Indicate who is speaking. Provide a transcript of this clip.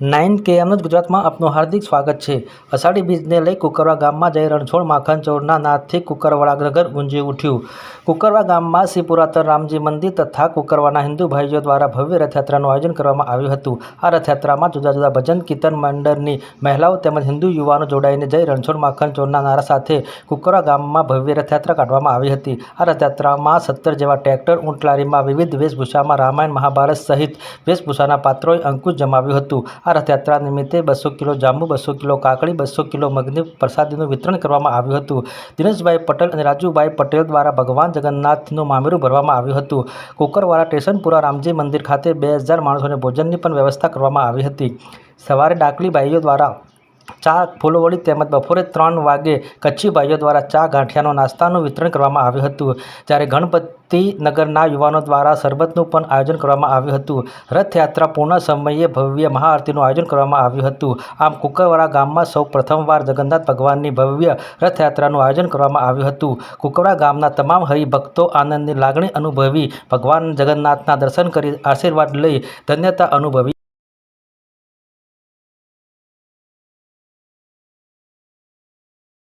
Speaker 1: Nine કેએમનું ગુજરાતમાં આપનું હાર્દિક સ્વાગત છે. અષાઢી બીજને લઈ કુકરવા ગામમાં જય રણછોડ માખણ ચોરના નાદથી કુકરવાડા નગર ગુંજી ઉઠ્યું. કુકરવા ગામમાં શ્રી પુરાતન રામજી મંદિર તથા કુકરવાના હિન્દુ ભાઈઓ દ્વારા ભવ્ય રથયાત્રાનું આયોજન કરવામાં આવ્યું હતું. આ રથયાત્રામાં જુદા જુદા ભજન, કીર્તન મંડળની મહિલાઓ તેમજ હિન્દુ યુવાનો જોડાઈને જય રણછોડ માખણ ચોરના નારા સાથે કુકરવા ગામમાં ભવ્ય રથયાત્રા કાઢવામાં આવી હતી. આ રથયાત્રામાં સત્તર જેવા ટ્રેક્ટર ઊંટલારીમાં વિવિધ વેશભૂષામાં રામાયણ, મહાભારત સહિત વેશભૂષાના પાત્રોએ અંકુશ જમાવ્યું હતું. આ રથયાત્રા નિમિત્તે બસો કિલો જાંબુ, બસો કિલો કાકડી, બસો કિલો મગની પ્રસાદીનું વિતરણ કરવામાં આવ્યું હતું. દિનેશભાઈ પટેલ અને રાજુભાઈ પટેલ દ્વારા ભગવાન જગન્નાથનું મામેરું ભરવામાં આવ્યું હતું. કુકરવાડા સ્ટેશનપુરા રામજી મંદિર ખાતે બે માણસોને ભોજનની પણ વ્યવસ્થા કરવામાં આવી હતી. સવારે ડાકલી ભાઈઓ દ્વારા ચા ફૂલવડી તેમજ બપોરે ત્રણ વાગે કચ્છી ભાઈઓ દ્વારા ચા ગાંઠિયાનો નાસ્તાનું વિતરણ કરવામાં આવ્યું હતું. જ્યારે ગણપતિ નગરના યુવાનો દ્વારા શરબતનું પણ આયોજન કરવામાં આવ્યું હતું. રથયાત્રા પૂર્ણ સમયે ભવ્ય મહાઆરતીનું આયોજન કરવામાં આવ્યું હતું. આમ કુકરવાડા ગામમાં સૌ પ્રથમવાર જગન્નાથ ભગવાનની ભવ્ય રથયાત્રાનું આયોજન કરવામાં આવ્યું હતું. કુકરવાડા ગામના તમામ હરિભક્તો આનંદની લાગણી અનુભવી ભગવાન જગન્નાથના દર્શન કરી આશીર્વાદ લઈ ધન્યતા અનુભવી.